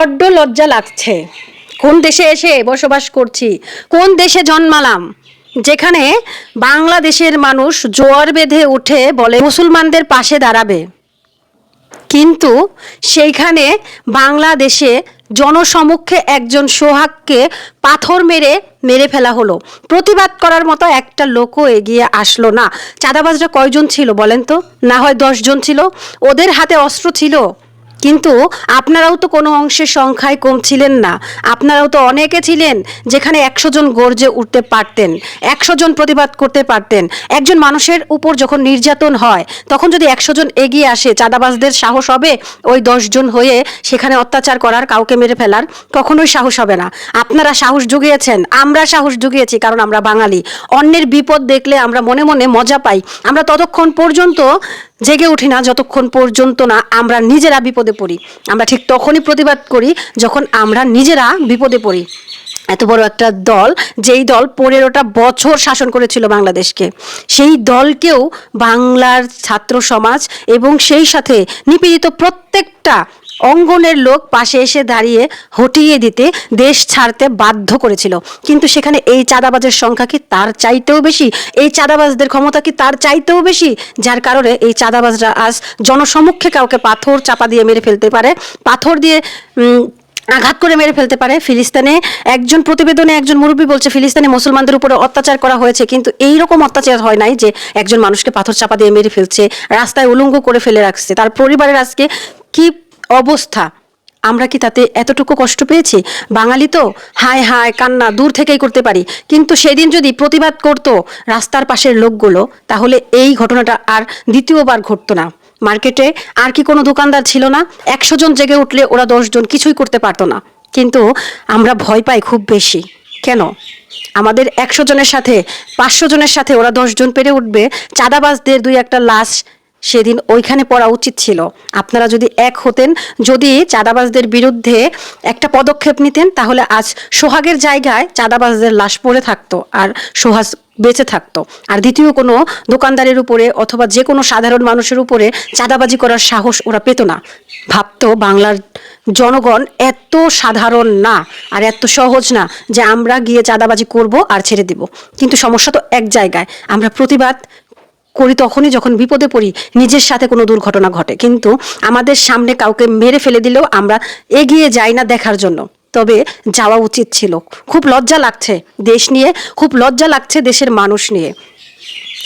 বড্ড লজ্জা লাগছে। কোন দেশে এসে বসবাস করছি? কোন দেশে জন্মালাম? যেখানে বাংলাদেশের মানুষ জোয়ার বেঁধে উঠে বলে মুসলমানদের পাশে দাঁড়াবে। কিন্তু সেইখানে বাংলাদেশে জনসমক্ষে একজন সোহাগকে পাথর মেরে মেরে ফেলা হলো। প্রতিবাদ করার মতো একটা লোকও এগিয়ে আসলো না। চাঁদাবাজরা কয়জন ছিল বলেন তো? না হয় দশজন ছিল? ওদের হাতে অস্ত্র ছিল? কিন্তু আপনারাও তো কোনো অংশের সংখ্যায় কম ছিলেন না। আপনারাও তো অনেকে ছিলেন যেখানে একশো জন গর্জে উঠতে পারতেন, একশো জন প্রতিবাদ করতে পারতেন। একজন মানুষের উপর যখন নির্যাতন হয়, তখন যদি একশো জন এগিয়ে আসে, চাঁদাবাজদের সাহস হবে ওই জন হয়ে সেখানে অত্যাচার করার, কাউকে মেরে ফেলার? কখনোই সাহস হবে না। আপনারা সাহস জুগিয়েছেন, আমরা সাহস জুগিয়েছি কারণ আমরা বাঙালি। অন্যের বিপদ দেখলে আমরা মনে মনে মজা পাই। আমরা ততক্ষণ পর্যন্ত জেগে উঠি না, যতক্ষণ পর্যন্ত না আমরা নিজেরা বিপদে পড়ি। আমরা ঠিক তখনই প্রতিবাদ করি যখন আমরা নিজেরা বিপদে পড়ি। এত বড় একটা দল, যেই দল পনেরোটা বছর শাসন করেছিল বাংলাদেশকে, সেই দলকেও বাংলার ছাত্র সমাজ এবং সেই সাথে নিপীড়িত প্রত্যেকটা অঙ্গনের লোক পাশে এসে দাঁড়িয়ে হটিয়ে দিতে দেশ ছাড়তে বাধ্য করেছিল। কিন্তু সেখানে এই চাঁদাবাজের সংখ্যা কি তার চাইতেও বেশি? এই চাঁদাবাজদের ক্ষমতা কি তার চাইতেও বেশি? যার কারণে এই চাঁদাবাজরা আজ জনসমক্ষে কাউকে পাথর চাপা দিয়ে মেরে ফেলতে পারে, পাথর দিয়ে আঘাত করে মেরে ফেলতে পারে। ফিলিস্তানে একজন প্রতিবেদনে একজন মুরব্বী বলছে, ফিলিস্তানে মুসলমানদের উপরে অত্যাচার করা হয়েছে, কিন্তু এই রকম অত্যাচার হয় নাই যে একজন মানুষকে পাথর চাপা দিয়ে মেরে ফেলছে, রাস্তায় উলঙ্গ করে ফেলে রাখছে। তার পরিবারের আজকে কি অবস্থা। আমরা কি তাতে এতটুকু কষ্ট পেয়েছি? বাঙালি তো, হায় হায়, কান্না দূর থেকেই করতে পারি। কিন্তু সেদিন যদি প্রতিবাদ করত রাস্তার পাশের লোকগুলো, তাহলে এই ঘটনাটা আর দ্বিতীয়বার ঘটতো না। মার্কেটে আর কি কোনো দোকানদার ছিল না? একশো জন জেগে উঠলে ওরা দশজন কিছুই করতে পারতো না। কিন্তু আমরা ভয় পাই খুব বেশি। কেন? আমাদের একশো জনের সাথে, পাঁচশো জনের সাথে ওরা দশজন পেরে উঠবে, চাঁদাবাজদের দুই একটা লাশ সেদিন ওইখানে পড়া উচিত ছিল। আপনারা যদি এক হতেন, যদি চাঁদাবাজদের বিরুদ্ধে একটা পদক্ষেপ নিতেন, তাহলে আজ সোহাগের জায়গায় চাঁদাবাজদের লাশ পড়ে থাকতো আর সোহাগ বেঁচে থাকতো। আর দ্বিতীয় কোনো দোকানদারের উপরে অথবা যে কোনো সাধারণ মানুষের উপরে চাঁদাবাজি করার সাহস ওরা পেত না। ভাবতো বাংলার জনগণ এত সাধারণ না আর এত সহজ না যে আমরা গিয়ে চাঁদাবাজি করব আর ছেড়ে দিব। কিন্তু সমস্যা তো এক জায়গায়। আমরা প্রতিবাদ করি তখনই যখন বিপদে পড়ি, নিজের সাথে কোনো দুর্ঘটনা ঘটে। কিন্তু আমাদের সামনে কাউকে মেরে ফেলে দিলেও আমরা এগিয়ে যাই না দেখার জন্য। তবে যাওয়া উচিত ছিল। খুব লজ্জা লাগছে দেশ নিয়ে, খুব লজ্জা লাগছে দেশের মানুষ নিয়ে।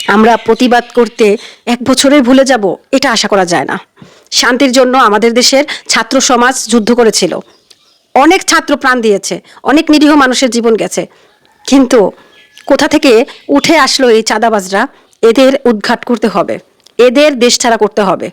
আমরা প্রতিবাদ করতে এক বছরে ভুলে যাব, এটা আশা করা যায় না। শান্তির জন্য আমাদের দেশের ছাত্র সমাজ যুদ্ধ করেছিল। অনেক ছাত্র প্রাণ দিয়েছে, অনেক নিরীহ মানুষের জীবন গেছে। কিন্তু কোথা থেকে উঠে আসলো এই চাঁদাবাজরা? এদের উদ্ঘাট করতে হবে। এদের দেশ ছাড়া করতে হবে।